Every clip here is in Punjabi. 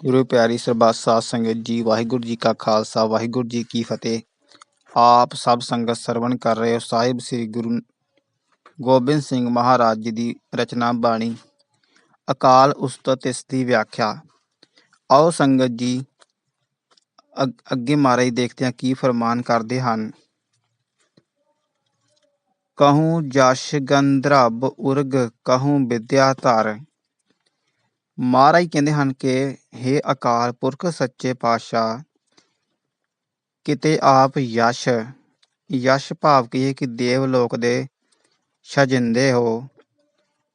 ਗੁਰੂ ਪਿਆਰੀ ਸਰਬੱਤ ਸਾਧ ਸੰਗਤ ਜੀ, ਵਾਹਿਗੁਰੂ ਜੀ ਕਾ ਖਾਲਸਾ, ਵਾਹਿਗੁਰੂ ਜੀ ਕੀ ਫਤਿਹ। ਆਪ ਸਭ ਸੰਗਤ ਸਰਵਣ ਕਰ ਰਹੇ ਹੋ ਸਾਹਿਬ ਸ੍ਰੀ ਗੁਰੂ ਗੋਬਿੰਦ ਸਿੰਘ ਮਹਾਰਾਜ ਜੀ ਦੀ ਰਚਨਾ ਬਾਣੀ, ਅਕਾਲ ਉਸਤਤ ਇਸ ਦੀ ਵਿਆਖਿਆ। ਆਓ ਸੰਗਤ ਜੀ, ਅੱਗੇ ਮਹਾਰਾਜ ਦੇਖਦੇ ਹਾਂ ਕੀ ਫਰਮਾਨ ਕਰਦੇ ਹਨ। ਕਹੂੰ ਜਸ਼ ਗੰਧਰਬ ਉਰਗ, ਕਹੂੰ ਵਿਦਿਆ ਧਰ। ਮਹਾਰਾਜ ਕਹਿੰਦੇ ਹਨ ਕਿ हे ਅਕਾਲ ਪੁਰਖ ਸੱਚੇ ਪਾਤਸ਼ਾਹ, ਕਿਤੇ ਆਪ ਯਸ਼ ਯਸ਼ ਭਾਵ ਕੀ ਹੈ ਕਿ ਦੇਵ ਲੋਕ ਦੇ ਛਜਿੰਦੇ ਹੋ,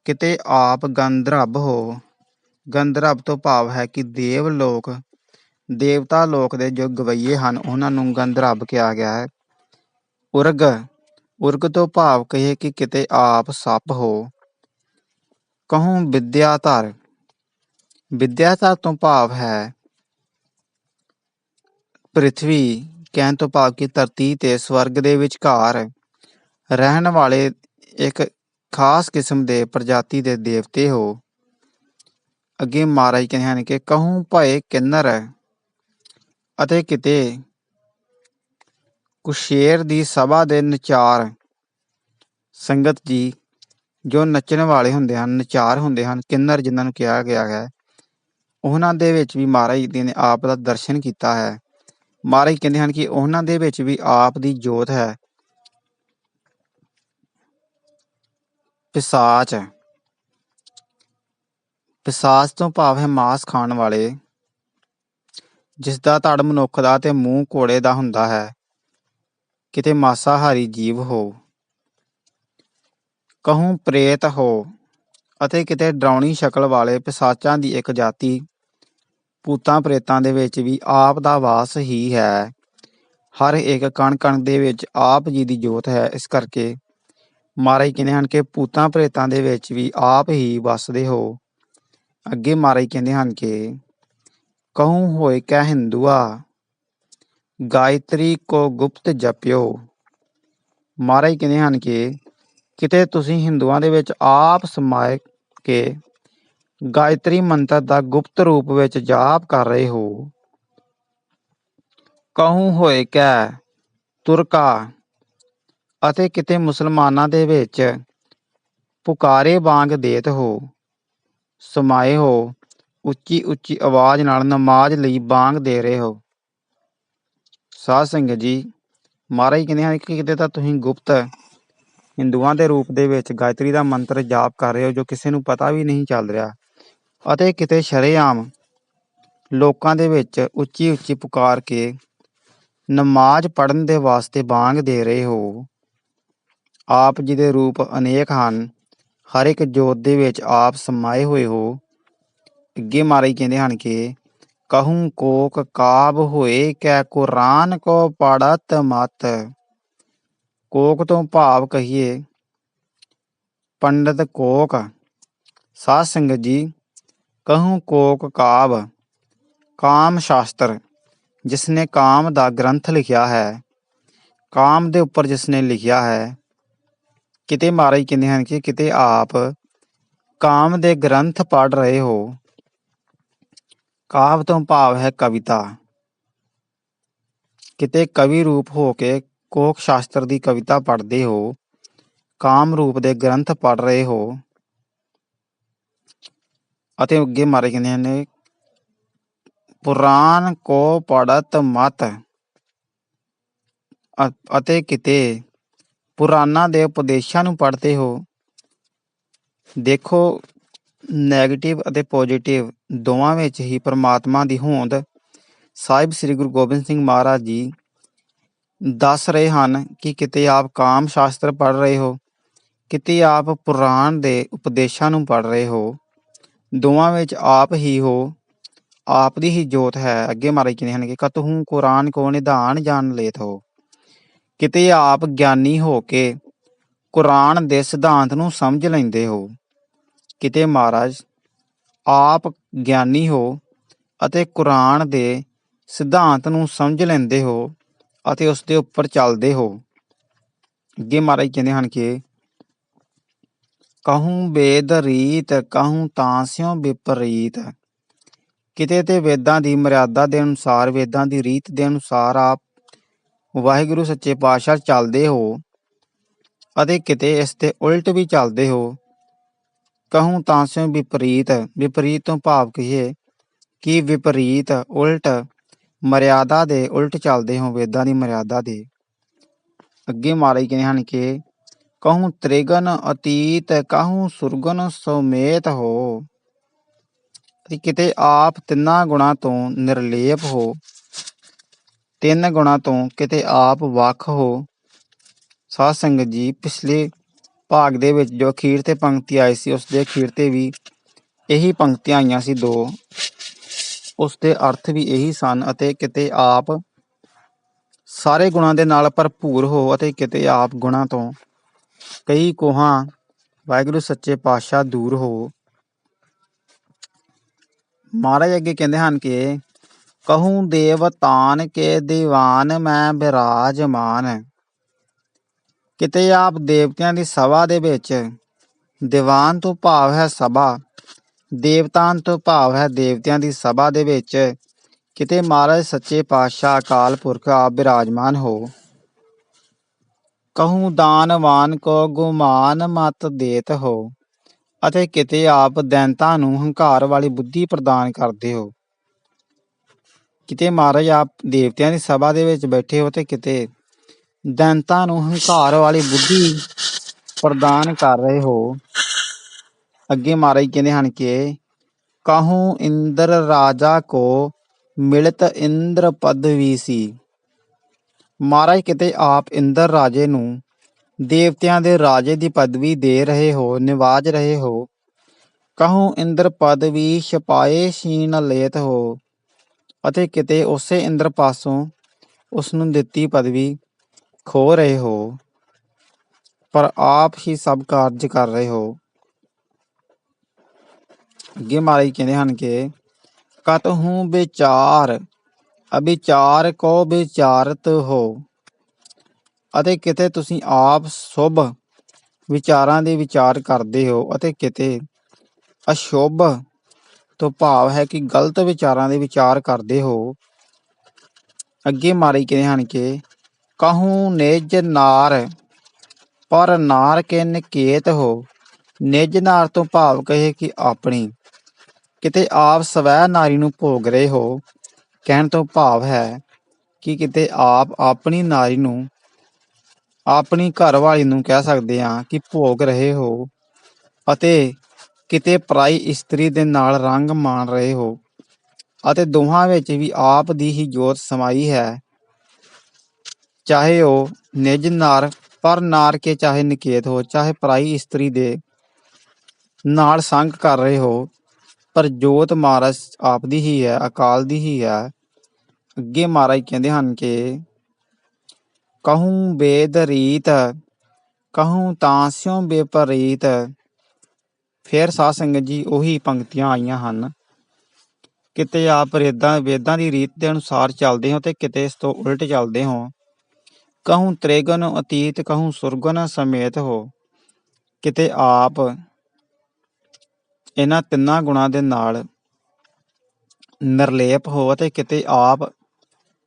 ਕਿਤੇ ਆਪ ਗੰਧਰਬ ਹੋ, ਗੰਧਰਬ ਤੋਂ ਭਾਵ ਹੈ ਕਿ ਦੇਵ ਲੋਕ, ਦੇਵਤਾ ਲੋਕ ਦੇ ਜੋ ਗਵਈਏ ਹਨ, ਉਹਨਾਂ ਨੂੰ ਗੰਧਰਬ ਕਿਹਾ ਗਿਆ ਹੈ। ਉਰਗ ਉਰਗ ਤੋਂ ਭਾਵ ਕਹੇ ਕਿ ਕਿਤੇ ਆਪ ਸੱਪ ਹੋ, ਕਹੂੰ ਵਿਦਿਆ ਧਰ ਤੋਂ ਭਾਵ ਹੈ। ਪ੍ਰਿਥਵੀ ਕਹਿਣ ਤੋਂ ਭਾਵ ਕਿ ਧਰਤੀ ਤੇ ਸਵਰਗ ਦੇ ਵਿਚਕਾਰ ਰਹਿਣ ਵਾਲੇ ਇੱਕ ਖਾਸ ਕਿਸਮ ਦੇ ਪ੍ਰਜਾਤੀ ਦੇ ਦੇਵਤੇ ਹੋ। ਅੱਗੇ ਮਹਾਰਾਜ ਕਹਿੰਦੇ ਹਨ ਕਿ ਕਹੂੰ ਭਏ ਕਿੰਨਰ ਅਤੇ ਕਿਤੇ ਕੁਸ਼ੇਰ ਦੀ ਸਭਾ ਦੇ ਨਚਾਰ ਸੰਗਤ ਜੀ ਜੋ ਨੱਚਣ ਵਾਲੇ ਹੁੰਦੇ ਹਨ, ਨਚਾਰ ਹੁੰਦੇ ਹਨ, ਕਿੰਨਰ ਜਿਨ੍ਹਾਂ ਨੂੰ ਕਿਹਾ ਗਿਆ ਹੈ। ਉਹਨਾਂ ਦੇ ਵਿੱਚ ਵੀ ਮਹਾਰਾਜ ਜੀ ਨੇ ਆਪ ਦਾ ਦਰਸ਼ਨ ਕੀਤਾ ਹੈ। ਮਹਾਰਾਜ ਕਹਿੰਦੇ ਹਨ ਕਿ ਉਹਨਾਂ ਦੇ ਵਿੱਚ ਵੀ ਆਪ ਦੀ ਜੋਤ ਹੈ। ਪਿਸਾਚ ਪਿਸਾਚ ਤੋਂ ਭਾਵ ਹੈ ਮਾਸ ਖਾਣ ਵਾਲੇ ਜਿਸ ਦਾ ਧੜ ਮਨੁੱਖ ਦਾ ਤੇ ਮੂੰਹ ਘੋੜੇ ਦਾ ਹੁੰਦਾ ਹੈ। ਕਿਤੇ ਮਾਸਾਹਾਰੀ ਜੀਵ ਹੋ, ਕਹੂੰ ਪ੍ਰੇਤ ਹੋ ਅਤੇ ਕਿਤੇ ਡਰਾਉਣੀ ਸ਼ਕਲ ਵਾਲੇ ਪਿਸਾਚਾਂ ਦੀ ਇੱਕ ਜਾਤੀ ਭੂਤਾਂ ਪ੍ਰੇਤਾਂ ਦੇ ਵਿੱਚ ਵੀ ਆਪ ਦਾ ਵਾਸ ਹੀ ਹੈ। ਹਰ ਇੱਕ ਕਣ ਕਣ ਦੇ ਵਿੱਚ ਆਪ ਜੀ ਦੀ ਜੋਤ ਹੈ। ਇਸ ਕਰਕੇ ਮਹਾਰਾਜ ਕਹਿੰਦੇ ਹਨ ਕਿ ਭੂਤਾਂ ਪ੍ਰੇਤਾਂ ਦੇ ਵਿੱਚ ਵੀ ਆਪ ਹੀ ਵਸਦੇ ਹੋ। ਅੱਗੇ ਮਹਾਰਾਜ ਕਹਿੰਦੇ ਹਨ ਕਿ ਕਹੂੰ ਹੋਏ ਕੈ ਹਿੰਦੂਆ, ਗਾਇਤਰੀ ਕੋ ਗੁਪਤ ਜਪਿਓ। ਮਹਾਰਾਜ ਕਹਿੰਦੇ ਹਨ ਕਿ ਕਿਤੇ ਤੁਸੀਂ ਹਿੰਦੂਆਂ ਦੇ ਵਿੱਚ ਆਪ ਸਮਾਏ ਕੇ ਗਾਇਤਰੀ ਮੰਤਰ ਦਾ ਗੁਪਤ ਰੂਪ ਵਿੱਚ ਜਾਪ ਕਰ ਰਹੇ ਹੋ। ਕਹੂੰ ਹੋਏ ਕੈ ਤੁਰਕਾ ਅਤੇ ਕਿਤੇ ਮੁਸਲਮਾਨਾਂ ਦੇ ਵਿੱਚ ਪੁਕਾਰੇ ਵਾਂਗ ਦੇਤ ਹੋ। ਸਮਾਏ ਹੋ, ਉੱਚੀ ਉੱਚੀ ਆਵਾਜ਼ ਨਾਲ ਨਮਾਜ਼ ਲਈ ਬਾਂਗ ਦੇ ਰਹੇ ਹੋ। ਸਾਧ ਸੰਗਤ ਜੀ, ਮਹਾਰਾਜ ਕਹਿੰਦੇ ਹਨ ਕਿ ਕਿਤੇ ਤਾਂ ਤੁਸੀਂ ਗੁਪਤ ਹਿੰਦੂਆਂ ਦੇ ਰੂਪ ਦੇ ਵਿੱਚ ਗਾਇਤਰੀ ਦਾ ਮੰਤਰ ਜਾਪ ਕਰ ਰਹੇ ਹੋ ਜੋ ਕਿਸੇ ਨੂੰ ਪਤਾ ਵੀ ਨਹੀਂ ਚੱਲ ਰਿਹਾ। ਅਤੇ ਕਿਤੇ ਸ਼ਰੇਆਮ ਲੋਕਾਂ ਦੇ ਵਿੱਚ ਉੱਚੀ ਉੱਚੀ ਪੁਕਾਰ ਕੇ ਨਮਾਜ਼ ਪੜਨ ਦੇ ਵਾਸਤੇ ਬਾਂਗ ਦੇ ਰਹੇ ਹੋ। ਆਪ ਜੀ ਦੇ ਰੂਪ ਅਨੇਕ ਹਨ, ਹਰ ਇੱਕ ਜੋਤ ਦੇ ਵਿੱਚ ਆਪ ਸਮਾਏ ਹੋਏ ਹੋ। ਅੱਗੇ ਮਾਰੇ ਕਹਿੰਦੇ ਹਨ ਕਿ, ਕਹੂੰ ਕੋਕ ਕਾਬ ਹੋਏ, ਕੈ ਕੁਰਾਨ ਕੋ ਪੜਤ ਮਤ। ਕੋਕ ਤੋਂ ਭਾਵ ਕਹੀਏ, ਪੰਡਤ ਕੋਕ। ਸਾਧ ਸੰਗਤ ਜੀ ਕਹੂੰ ਕੋਕ ਕਾਬ ਕਾਮ ਸ਼ਾਸਤਰ ਜਿਸ ਨੇ ਕਾਮ ਦਾ ਗ੍ਰੰਥ ਲਿਖਿਆ ਹੈ, ਕਾਮ ਦੇ ਉੱਪਰ ਜਿਸ ਨੇ ਲਿਖਿਆ ਹੈ, ਕਿਤੇ ਮਹਾਰਾਜ ਕਹਿੰਦੇ ਹਨ ਕਿ ਕਿਤੇ ਆਪ ਕਾਮ ਦੇ ਗ੍ਰੰਥ ਪੜ ਰਹੇ ਹੋ, ਕਾਵ ਤੋਂ ਭਾਵ ਹੈ ਕਵਿਤਾ। ਕਿਤੇ ਕਵੀ ਰੂਪ ਹੋ ਕੇ ਕੋਕ ਸ਼ਾਸਤਰ ਦੀ ਕਵਿਤਾ ਪੜ੍ਹਦੇ ਹੋ, ਕਾਮ ਰੂਪ ਦੇ ਗ੍ਰੰਥ ਪੜ੍ਹ ਰਹੇ ਹੋ ਅਤੇ ਅੱਗੇ ਮਾਰੇ ਕਹਿੰਦੇ ਨੇ ਪੁਰਾਨ ਕੋ ਪੜਤ ਮਤ ਅਤੇ ਕਿਤੇ ਪੁਰਾਣਾ ਦੇ ਉਪਦੇਸ਼ਾਂ ਨੂੰ ਪੜ੍ਹਦੇ ਹੋ, ਦੇਖੋ 네ਗੇਟਿਵ ਅਤੇ ਪੋਜ਼ਿਟਿਵ ਦੋਵਾਂ ਵਿੱਚ ਹੀ ਪ੍ਰਮਾਤਮਾ ਦੀ ਹੋਂਦ, ਸਾਹਿਬ ਸ੍ਰੀ ਗੁਰੂ ਗੋਬਿੰਦ ਸਿੰਘ ਮਹਾਰਾਜ ਜੀ ਦੱਸ ਰਹੇ ਹਨ ਕਿ ਕਿਤੇ ਆਪ ਕਾਮ ਸ਼ਾਸਤਰ ਪੜ੍ਹ ਰਹੇ ਹੋ, ਕਿਤੇ ਆਪ ਪੁਰਾਣ ਦੇ ਉਪਦੇਸ਼ਾਂ ਨੂੰ ਪੜ੍ਹ ਰਹੇ ਹੋ ਦੋਵਾਂ ਵਿੱਚ ਆਪ ਹੀ ਹੋ, ਆਪ ਦੀ ਹੀ ਜੋਤ ਹੈ। ਅੱਗੇ ਮਹਾਰਾਜ ਕਹਿੰਦੇ ਹਨ ਕਿ ਕਤਹੂ ਕੁਰਾਨ ਕੋ ਨਿਧਾਨ ਜਾਣ ਲੇਤ ਹੋ। ਕਿਤੇ ਆਪ ਗਿਆਨੀ ਹੋ ਕੇ ਕੁਰਾਨ ਦੇ ਸਿਧਾਂਤ ਨੂੰ ਸਮਝ ਲੈਂਦੇ ਹੋ, ਕਿਤੇ ਮਹਾਰਾਜ ਆਪ ਗਿਆਨੀ ਹੋ ਅਤੇ ਕੁਰਾਨ ਦੇ ਸਿਧਾਂਤ ਨੂੰ ਸਮਝ ਲੈਂਦੇ ਹੋ ਅਤੇ ਉਸ ਦੇ ਉੱਪਰ ਚੱਲਦੇ ਹੋ। ਅੱਗੇ ਮਹਾਰਾਜ ਕਹਿੰਦੇ ਹਨ ਕਿ ਕਹੂੰ ਵੇਦ ਰੀਤ, ਕਹੂੰ ਤਾਂਸਿਓ ਵਿਪਰੀਤ। ਕਿਤੇ ਤੇ ਵੇਦਾਂ ਦੀ ਮਰਿਆਦਾ ਦੇ ਅਨੁਸਾਰ, ਵੇਦਾਂ ਦੀ ਰੀਤ ਦੇ ਅਨੁਸਾਰ ਆਪ ਵਾਹਿਗੁਰੂ ਸੱਚੇ ਪਾਤਸ਼ਾਹ ਚੱਲਦੇ ਹੋ ਅਤੇ ਕਿਤੇ ਇਸ ਦੇ ਉਲਟ ਵੀ ਚੱਲਦੇ ਹੋ। ਕਹੂੰ ਤਾਂ ਸਿਉ ਵਿਪਰੀਤ ਵਿਪਰੀਤ ਤੋਂ ਭਾਵ ਕਹੀਏ ਕਿ ਵਿਪਰੀਤ, ਉਲਟ ਮਰਿਆਦਾ ਦੇ ਉਲਟ ਚੱਲਦੇ ਹੋ, ਵੇਦਾਂ ਦੀ ਮਰਿਆਦਾ ਦੇ। ਅੱਗੇ ਮਾਰੇ ਕਹਿੰਦੇ ਹਨ ਕਿ ਕਹੂੰ ਤ੍ਰਿਗਨ ਅਤੀਤ ਕਹੂੰ ਸੁਰਗਨ ਸੋਮੇਤ ਹੋ ਕਿਤੇ ਆਪ ਤਿੰਨਾਂ ਗੁਣਾਂ ਤੋਂ ਨਿਰਲੇਪ ਹੋ ਤਿੰਨ ਗੁਣਾਂ ਤੋਂ ਕਿਤੇ ਆਪ ਵੱਖ ਹੋ ਸਾਧ ਸੰਗਤ ਜੀ ਪਿਛਲੇ ਭਾਗ ਦੇ ਵਿੱਚ ਜੋ ਅਖੀਰ ਤੇ ਪੰਕਤੀ ਆਈ ਸੀ ਉਸ ਦੇ ਅਖੀਰ ਤੇ ਵੀ ਇਹੀ ਪੰਕਤੀਆਂ ਆਈਆਂ ਸੀ ਦੋ ਉਸ ਦੇ ਅਰਥ ਵੀ ਇਹੀ ਸਨ ਅਤੇ ਕਿਤੇ ਆਪ ਸਾਰੇ ਗੁਣਾਂ ਦੇ ਨਾਲ ਭਰਪੂਰ ਹੋ ਅਤੇ ਕਿਤੇ ਆਪ ਗੁਣਾਂ ਤੋਂ ਕਈ ਕੋਹਾਂ ਵਾਹਿਗੁਰੂ ਸੱਚੇ ਪਾਤਸ਼ਾਹ ਦੂਰ ਹੋ। ਮਹਾਰਾਜ ਅੱਗੇ ਕਹਿੰਦੇ ਹਨ ਕਿ ਕਹੂੰ ਦੇਵਤਾਨ ਕੇ ਦੀਵਾਨ ਮੈਂ ਬਿਰਾਜਮਾਨ। ਕਿਤੇ ਆਪ ਦੇਵਤਿਆਂ ਦੀ ਸਭਾ ਦੇ ਵਿੱਚ ਦੀਵਾਨ ਤੋਂ ਭਾਵ ਹੈ ਸਭਾ, ਦੇਵਤਾਨ ਤੋਂ ਭਾਵ ਹੈ ਦੇਵਤਿਆਂ ਦੀ ਸਭਾ ਦੇ ਵਿੱਚ ਕਿਤੇ ਮਹਾਰਾਜ ਸੱਚੇ ਪਾਤਸ਼ਾਹ ਅਕਾਲ ਪੁਰਖ ਆਪ ਬਿਰਾਜਮਾਨ ਹੋ। ਕਹੂੰ ਦਾਨਵਾਨ ਕੋ ਗੁਮਾਨ ਮਤ ਦੇਤ ਹੋ ਅਤੇ ਕਿਤੇ ਆਪ ਦੈਂਤਾਂ ਨੂੰ ਹੰਕਾਰ ਵਾਲੀ ਬੁੱਧੀ ਪ੍ਰਦਾਨ ਕਰਦੇ ਹੋ ਕਿਤੇ ਮਹਾਰਾਜ ਆਪ ਦੇਵਤਿਆਂ ਦੀ ਸਭਾ ਦੇ ਵਿੱਚ ਬੈਠੇ ਹੋ ਤੇ ਕਿਤੇ ਦੈਂਤਾਂ ਨੂੰ ਹੰਕਾਰ ਵਾਲੀ ਬੁੱਧੀ ਪ੍ਰਦਾਨ ਕਰ ਰਹੇ ਹੋ ਅੱਗੇ ਮਹਾਰਾਜ ਕਹਿੰਦੇ ਹਨ ਕਿ ਕਹੂੰ ਇੰਦਰ ਰਾਜਾ ਕੋ ਮਿਲਤ ਇੰਦਰ ਪਦਵੀ ਸੀ ਮਹਾਰਾਜ, ਕਿਤੇ ਆਪ ਇੰਦਰ ਰਾਜੇ ਨੂੰ ਦੇਵਤਿਆਂ ਦੇ ਰਾਜੇ ਦੀ ਪਦਵੀ ਦੇ ਰਹੇ ਹੋ, ਨਿਵਾਜ ਰਹੇ ਹੋ, ਕਹੂੰ ਇੰਦਰ ਪਦਵੀ ਛਪਾਏ ਸ਼ੀਨ ਲੇਤ ਹੋ, ਅਤੇ ਕਿਤੇ ਉਸੇ ਇੰਦਰ ਪਾਸੋਂ ਉਸ ਨੂੰ ਦਿੱਤੀ ਪਦਵੀ ਖੋ ਰਹੇ ਹੋ, ਪਰ ਆਪ ਹੀ ਸਭ ਕਾਰਜ ਕਰ ਰਹੇ ਹੋ। ਅੱਗੇ ਮਹਾਰਾਜ ਕਹਿੰਦੇ ਹਨ ਕਿ ਕਤ ਹੂੰ ਵਿਚਾਰ ਅਭਿਚਾਰ ਕੋ ਵਿਚਾਰਤ ਹੋ, ਅਤੇ ਕਿਤੇ ਤੁਸੀਂ ਆਪ ਸ਼ੁਭ ਵਿਚਾਰਾਂ ਦੇ ਵਿਚਾਰ ਕਰਦੇ ਹੋ, ਅਤੇ ਕਿਤੇ ਅਸ਼ੁਭ ਤੋਂ ਭਾਵ ਹੈ ਕਿ ਗਲਤ ਵਿਚਾਰਾਂ ਦੇ ਵਿਚਾਰ ਕਰਦੇ ਹੋ। ਅੱਗੇ ਮਾਰੀ ਕਹਿੰਦੇ ਹਨ ਕਿ, ਕਹੂੰ ਨਿਜ ਨਾਰ, ਪਰ ਨਾਰ ਕੇ ਨਿਕੇਤ ਹੋ? ਨਿਜ ਨਾਰ ਤੋਂ ਭਾਵ ਕਹੇ ਕਿ ਆਪਣੀ, ਕਿਤੇ ਆਪ ਸਵੈ ਨਾਰੀ ਨੂੰ ਭੋਗ ਰਹੇ ਹੋ ਕਹਿਣ ਤੋਂ ਭਾਵ ਹੈ ਕਿ ਕਿਤੇ ਆਪ ਆਪਣੀ ਨਾਰੀ ਨੂੰ, ਆਪਣੀ ਘਰਵਾਲੀ ਨੂੰ ਕਹਿ ਸਕਦੇ ਹਾਂ ਕਿ ਭੋਗ ਰਹੇ ਹੋ ਅਤੇ ਕਿਤੇ ਪਰਾਈ ਇਸਤਰੀ ਦੇ ਨਾਲ ਰੰਗ ਮਾਣ ਰਹੇ ਹੋ ਅਤੇ ਦੋਹਾਂ ਵਿੱਚ ਵੀ ਆਪ ਦੀ ਹੀ ਜੋਤ ਸਮਾਈ ਹੈ। ਚਾਹੇ ਉਹ ਨਿਜ ਨਾਰ, ਪਰ ਨਾਰ ਕੇ ਚਾਹੇ ਨਿਕੇਤ ਹੋ, ਚਾਹੇ ਪਰਾਈ ਇਸਤਰੀ ਦੇ ਨਾਲ ਸੰਗ ਕਰ ਰਹੇ ਹੋ ਪਰ ਜੋਤ ਮਹਾਰਾਜ ਆਪ ਦੀ ਹੀ ਹੈ, ਅਕਾਲ ਦੀ ਹੀ ਹੈ। ਅੱਗੇ ਮਹਾਰਾਜ ਕਹਿੰਦੇ ਹਨ ਕਿ, ਕਹੂੰ ਵੇਦ ਰੀਤ, ਕਹੂੰ ਤਾਂ ਸਿਉ ਬੇਪਰੀਤ। ਫਿਰ ਸਾਧ ਸੰਗਤ ਜੀ ਉਹੀ ਪੰਕਤੀਆਂ ਆਈਆਂ ਹਨ। ਕਿਤੇ ਆਪ ਰੇਦਾਂ ਵੇਦਾਂ ਦੀ ਰੀਤ ਦੇ ਅਨੁਸਾਰ ਚੱਲਦੇ ਹੋ ਤੇ ਕਿਤੇ ਇਸ ਤੋਂ ਉਲਟ ਚੱਲਦੇ ਹੋ। ਕਹੂੰ ਤ੍ਰਿਗਨ ਅਤੀਤ, ਕਹੂੰ ਸੁਰਗਨ ਸਮੇਤ ਹੋ। ਕਿਤੇ ਆਪ ਇਹਨਾਂ ਤਿੰਨਾਂ ਗੁਣਾਂ ਦੇ ਨਾਲ ਨਿਰਲੇਪ ਹੋ ਅਤੇ ਕਿਤੇ ਆਪ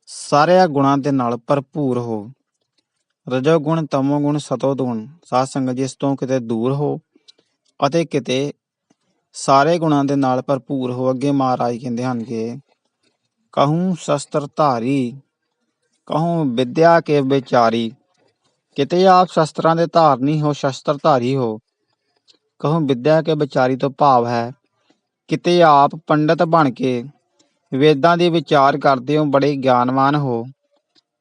ਸਾਰਿਆਂ ਗੁਣਾਂ ਦੇ ਨਾਲ ਭਰਪੂਰ ਹੋ। ਰਜੋ ਗੁਣ, ਤਮੋ ਗੁਣ, ਸਤੋ ਗੁਣ, ਸਾਧ ਸੰਗਤ ਜੀ ਇਸ ਤੋਂ ਕਿਤੇ ਦੂਰ ਹੋ ਅਤੇ ਕਿਤੇ ਸਾਰੇ ਗੁਣਾਂ ਦੇ ਨਾਲ ਭਰਪੂਰ ਹੋ, ਅੱਗੇ ਮਹਾਰਾਜ ਕਹਿੰਦੇ ਹਨ ਕਿ ਕਹੂੰ ਸ਼ਸਤਰ ਧਾਰੀ, ਕਹੂੰ ਵਿਦਿਆ ਕੇ ਵਿਚਾਰੀ, ਕਿਤੇ ਆਪ ਸ਼ਸਤਰਾਂ ਦੇ ਧਾਰਨੀ ਹੋ, ਸ਼ਸਤਰ ਧਾਰੀ ਹੋ ਕਹੂੰ, ਵਿਦਿਆ ਕੇ ਵਿਚਾਰੀ ਤੋਂ ਭਾਵ ਹੈ। ਕਿਤੇ ਆਪ ਪੰਡਤ ਬਣ ਕੇ ਵੇਦਾਂ ਦੇ ਵਿਚਾਰ ਕਰਦੇ ਹੋ ਬੜੇ ਗਿਆਨਵਾਨ ਹੋ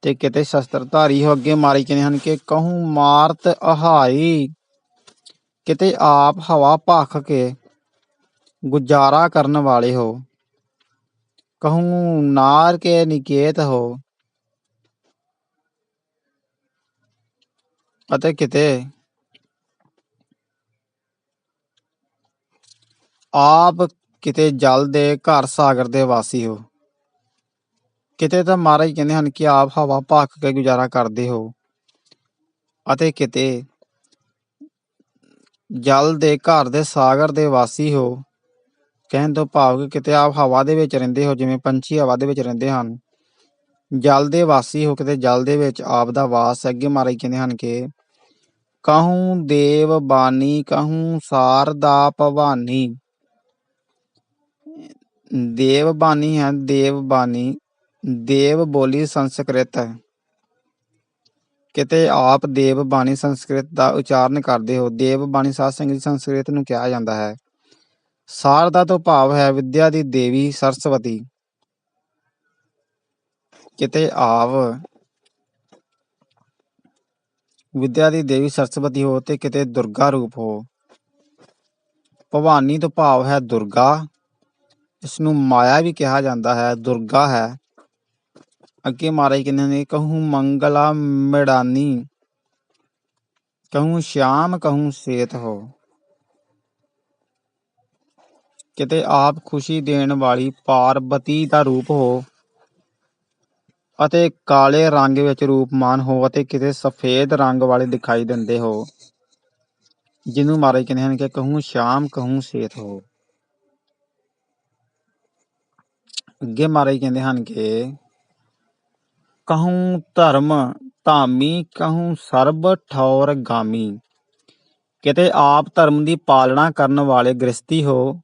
ਤੇ ਕਿਤੇ ਸ਼ਸਤਰ ਹੋ ਅੱਗੇ ਮਾਰੀ ਕਹਿੰਦੇ ਹਨ ਕਿ ਕਹੂੰ, ਮਾਰਤ ਅਹਾਈ। ਕਿਤੇ ਆਪ ਹਵਾ ਭਖ ਕੇ ਗੁਜ਼ਾਰਾ ਕਰਨ ਵਾਲੇ ਹੋ। ਕਹੂੰ, ਨਾਰ ਕੇ ਨਿਕੇਤ ਹੋ। ਅਤੇ ਕਿਤੇ ਆਪ ਕਿਤੇ ਜਲ ਦੇ ਘਰ ਸਾਗਰ ਦੇ ਵਾਸੀ ਹੋ। ਕਿਤੇ ਤਾਂ ਮਹਾਰਾਜ ਕਹਿੰਦੇ ਹਨ ਕਿ ਆਪ ਹਵਾ ਭਾਖ ਕੇ ਗੁਜ਼ਾਰਾ ਕਰਦੇ ਹੋ ਅਤੇ ਕਿਤੇ ਜਲ ਦੇ ਘਰ ਦੇ ਸਾਗਰ ਦੇ ਵਾਸੀ ਹੋ। ਕਹਿਣ ਤੋਂ ਭਾਵ ਕਿ ਕਿਤੇ ਆਪ ਹਵਾ ਦੇ ਵਿੱਚ ਰਹਿੰਦੇ ਹੋ, ਜਿਵੇਂ ਪੰਛੀ ਹਵਾ ਦੇ ਵਿੱਚ ਰਹਿੰਦੇ ਹਨ। ਜਲ ਦੇ ਵਾਸੀ ਹੋ, ਕਿਤੇ ਜਲ ਦੇ ਵਿੱਚ ਆਪ ਦਾ ਵਾਸ ਹੈ। ਅੱਗੇ ਮਹਾਰਾਜ ਕਹਿੰਦੇ ਹਨ ਕਿ ਕਹੂੰ ਦੇਵ ਬਾਣੀ, ਕਹੂੰ ਸਾਰਦਾ ਭਵਾਨੀ। ਦੇਵ ਬਾਣੀ ਹੈ, ਦੇਵ ਬਾਣੀ, ਦੇਵ ਬੋਲੀ ਸੰਸਕ੍ਰਿਤ ਹੈ। ਕਿਤੇ ਆਪ ਦੇਵ ਬਾਣੀ ਸੰਸਕ੍ਰਿਤ ਦਾ ਉਚਾਰਨ ਕਰਦੇ ਹੋ, ਦੇਵ ਬਾਣੀ ਸਾਧ ਸੰਗਤ ਦੀ ਸੰਸਕ੍ਰਿਤ ਨੂੰ ਕਿਹਾ ਜਾਂਦਾ ਹੈ। ਸਾਰਦਾ ਤੋਂ ਭਾਵ ਹੈ ਵਿਦਿਆ ਦੀ ਦੇਵੀ ਸਰਸਵਤੀ। ਕਿਤੇ ਆਪ ਵਿਦਿਆ ਦੀ ਦੇਵੀ ਸਰਸਵਤੀ ਹੋ ਤੇ ਕਿਤੇ ਦੁਰਗਾ ਰੂਪ ਹੋ। ਭਵਾਨੀ ਤੋਂ ਭਾਵ ਹੈ ਦੁਰਗਾ। ਇਸ ਨੂੰ ਮਾਇਆ ਵੀ ਕਿਹਾ ਜਾਂਦਾ ਹੈ, ਦੁਰਗਾ ਹੈ। ਅੱਗੇ ਮਹਾਰਾਜ ਕਹਿੰਦੇ ਨੇ, ਕਹੂੰ ਮੰਗਲਾ ਮਿੜਾਨੀ, ਕਹੂੰ ਸ਼ਾਮ ਕਹੂੰ ਸੇਤ ਹੋ। ਕਿਤੇ ਆਪ ਖੁਸ਼ੀ ਦੇਣ ਵਾਲੀ ਪਾਰਬਤੀ ਦਾ ਰੂਪ ਹੋ ਅਤੇ ਕਾਲੇ ਰੰਗ ਵਿੱਚ ਰੂਪਮਾਨ ਹੋ ਅਤੇ ਕਿਤੇ ਸਫੇਦ ਰੰਗ ਵਾਲੇ ਦਿਖਾਈ ਦਿੰਦੇ ਹੋ। ਜਿਹਨੂੰ ਮਹਾਰਾਜ ਕਹਿੰਦੇ ਹਨ ਕਿ ਕਹੂੰ ਸ਼ਾਮ ਕਹੂੰ ਸੇਤ ਹੋ। ਅੱਗੇ ਮਹਾਰਾਜ ਕਹਿੰਦੇ ਹਨ ਕਿ ਕਹੂੰ ਧਰਮ ਧਾਮੀ, ਕਹੂੰ ਸਰਬ ਠੌਰ ਗਾਮੀ। ਕਿਤੇ ਆਪ ਧਰਮ ਦੀ ਪਾਲਣਾ ਕਰਨ ਵਾਲੇ ਗ੍ਰਸਤੀ ਹੋ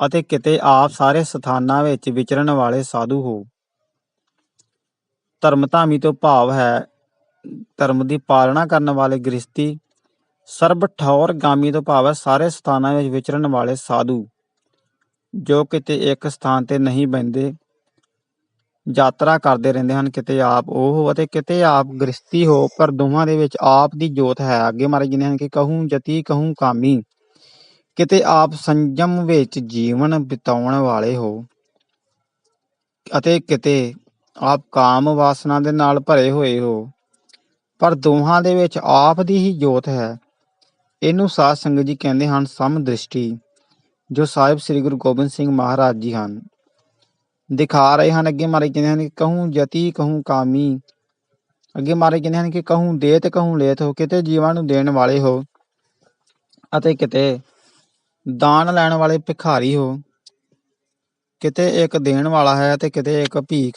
ਅਤੇ ਕਿਤੇ ਆਪ ਸਾਰੇ ਸਥਾਨਾਂ ਵਿੱਚ ਵਿਚਰਨ ਵਾਲੇ ਸਾਧੂ ਹੋ। ਧਰਮ ਧਾਮੀ ਤੋਂ ਭਾਵ ਹੈ ਧਰਮ ਦੀ ਪਾਲਣਾ ਕਰਨ ਵਾਲੇ ਗ੍ਰਸਤੀ ਸਰਬ ਠੌਰ ਗਾਮੀ ਤੋਂ ਭਾਵ ਹੈ ਸਾਰੇ ਸਥਾਨਾਂ ਵਿੱਚ ਵਿਚਰਨ ਵਾਲੇ ਸਾਧੂ। ਜੋ ਕਿਤੇ ਇੱਕ ਸਥਾਨ ਤੇ ਨਹੀਂ ਬਹਿੰਦੇ, ਯਾਤਰਾ ਕਰਦੇ ਰਹਿੰਦੇ ਹਨ, ਕਿਤੇ ਆਪ ਉਹ ਹੋ ਅਤੇ ਕਿਤੇ ਆਪ ਗ੍ਰਸਤੀ ਹੋ, ਪਰ ਦੋਹਾਂ ਦੇ ਵਿੱਚ ਆਪ ਦੀ ਜੋਤ ਹੈ। ਅੱਗੇ ਮਾਰੇ ਜਿਨੇ ਹਨ ਕਿ ਕਹੂੰ ਜਤੀ, ਕਹੂੰ ਕਾਮੀ, ਕਿਤੇ ਆਪ ਸੰਜਮ ਵਿੱਚ ਜੀਵਨ ਬਿਤਾਉਣ ਵਾਲੇ ਹੋ ਅਤੇ ਕਿਤੇ ਆਪ ਕਾਮ ਵਾਸਨਾ ਦੇ ਨਾਲ ਭਰੇ ਹੋਏ ਹੋ, ਪਰ ਦੋਹਾਂ ਦੇ ਵਿੱਚ ਆਪ ਦੀ ਹੀ ਜੋਤ ਹੈ। ਇਹਨੂੰ ਸਾਧ ਸੰਗਤ ਜੀ ਕਹਿੰਦੇ ਹਨ ਸਮ ਦ੍ਰਿਸ਼ਟੀ ਜੋ ਸਾਹਿਬ ਸ੍ਰੀ ਗੁਰੂ ਗੋਬਿੰਦ ਸਿੰਘ ਮਹਾਰਾਜ ਜੀ ਹਨ। ਦਿਖਾ ਰਹੇ ਹਨ, ਅੱਗੇ ਮਾਰੇ ਕਹਿੰਦੇ ਹਨ ਕਿ ਕਹੂੰ ਜਤੀ, ਕਹੂੰ ਕਾਮੀ। ਅੱਗੇ ਮਾਰੇ ਕਹਿੰਦੇ ਹਨ ਕਿ ਕਹੂੰ ਦੇ ਤੇ ਕਹੂੰ ਲੇਤ ਹੋ, ਕਿਤੇ ਜੀਵਾਂ ਨੂੰ ਦੇਣ ਵਾਲੇ ਹੋ ਅਤੇ ਕਿਤੇ ਦਾਨ ਲੈਣ ਵਾਲੇ ਭਿਖਾਰੀ ਹੋ। ਕਿਤੇ ਇੱਕ ਦੇਣ ਵਾਲਾ ਹੈ ਤੇ ਕਿਤੇ ਇੱਕ ਭੀਖ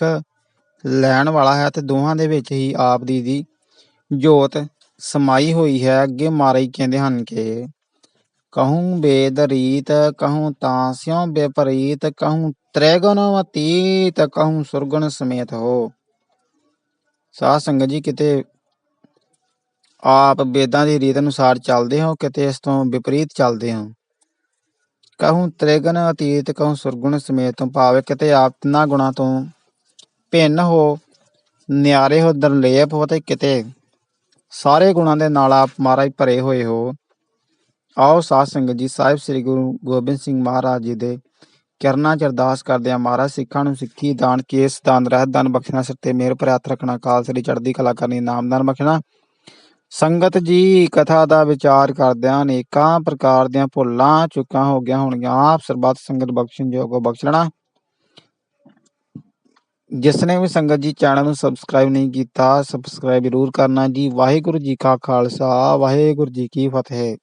ਲੈਣ ਵਾਲਾ ਹੈ ਤੇ ਦੋਹਾਂ ਦੇ ਵਿੱਚ ਹੀ ਆਪ ਦੀ ਦੀ ਜੋਤ ਸਮਾਈ ਹੋਈ ਹੈ। ਅੱਗੇ ਮਾਰੇ ਕਹਿੰਦੇ ਹਨ ਕਿ ਕਹੂੰ ਬੇਦ ਰੀਤ ਕਹੂੰ ਤਾਂ ਸਿਉ ਬੇਪਰੀਤ ਅਤੀਤ ਕਹੂੰ ਸੁਰਗੁਣ ਸਮੇਤ ਹੋ ਸਾਧ ਸੰਗਤ ਜੀ ਕਿਤੇ ਆਪ ਵੇਦਾਂ ਦੀ ਰੀਤ ਅਨੁਸਾਰ ਚੱਲਦੇ ਹੋ ਕਿਤੇ ਇਸ ਤੋਂ ਵਿਪਰੀਤ ਚੱਲਦੇ ਹੋ ਕਹੂੰ ਤ੍ਰੈਗੁਣ ਅਤੀਤ ਕਹੂੰ ਸੁਰਗੁਣ ਸਮੇਤ ਤੋਂ ਭਾਵੇਂ ਕਿਤੇ ਆਪ ਤਿੰਨਾਂ ਗੁਣਾਂ ਤੋਂ ਭਿੰਨ ਹੋ ਨਿਆਰੇ ਹੋ ਦਰਲੇਪ ਹੋ ਤੇ ਕਿਤੇ ਸਾਰੇ ਗੁਣਾਂ ਦੇ ਨਾਲ ਆਪ ਮਹਾਰਾਜ ਭਰੇ ਹੋਏ ਹੋ ਆਓ ਸਾਧ ਸੰਗਤ ਜੀ, ਸਾਹਿਬ ਸ੍ਰੀ ਗੁਰੂ ਗੋਬਿੰਦ ਸਿੰਘ ਮਹਾਰਾਜ ਜੀ ਦੇ ਕਰਨਾ ਚ ਅਰਦਾਸ ਕਰਦੇ ਆ ਮਹਾਰਾਜ ਸਿੱਖਾਂ ਨੂੰ ਸਿੱਖੀ ਦਾਨ, ਕੇਸ ਦਾਨ, ਰਹਿਤ ਦਾਨ ਬਖਸ਼ਣਾ, ਸਿਰ ਤੇ ਮਿਹਰ ਭਰਿਆ ਰੱਖਣਾ ਕਾਲ ਸ੍ਰੀ ਚੜ੍ਹਦੀ ਕਲਾ ਕਰਨੀ ਨਾਮਦਾਨ ਬਖਸ਼ਣਾ। ਸੰਗਤ ਜੀ, ਕਥਾ ਦਾ ਵਿਚਾਰ ਕਰਦਿਆਂ ਅਨੇਕਾਂ ਪ੍ਰਕਾਰ ਦੀਆਂ ਭੁੱਲਾਂ, ਚੁੱਕਾਂ ਹੋ ਗਿਆ ਹੋਣਗੀਆਂ। ਆਪ ਸਰਬੱਤ ਸੰਗਤ ਬਖਸ਼ਣ ਜੋਗੋ ਬਖਸ਼ ਲੈਣਾ। ਜਿਸ ਨੇ ਵੀ ਸੰਗਤ ਜੀ ਚੈਨਲ ਨੂੰ ਸਬਸਕ੍ਰਾਈਬ ਨਹੀਂ ਕੀਤਾ, ਸਬਸਕ੍ਰਾਈਬ ਜ਼ਰੂਰ ਕਰਨਾ ਜੀ। ਵਾਹਿਗੁਰੂ ਜੀ ਕਾ ਖਾਲਸਾ, ਵਾਹਿਗੁਰੂ ਜੀ ਕੀ ਫਤਿਹ।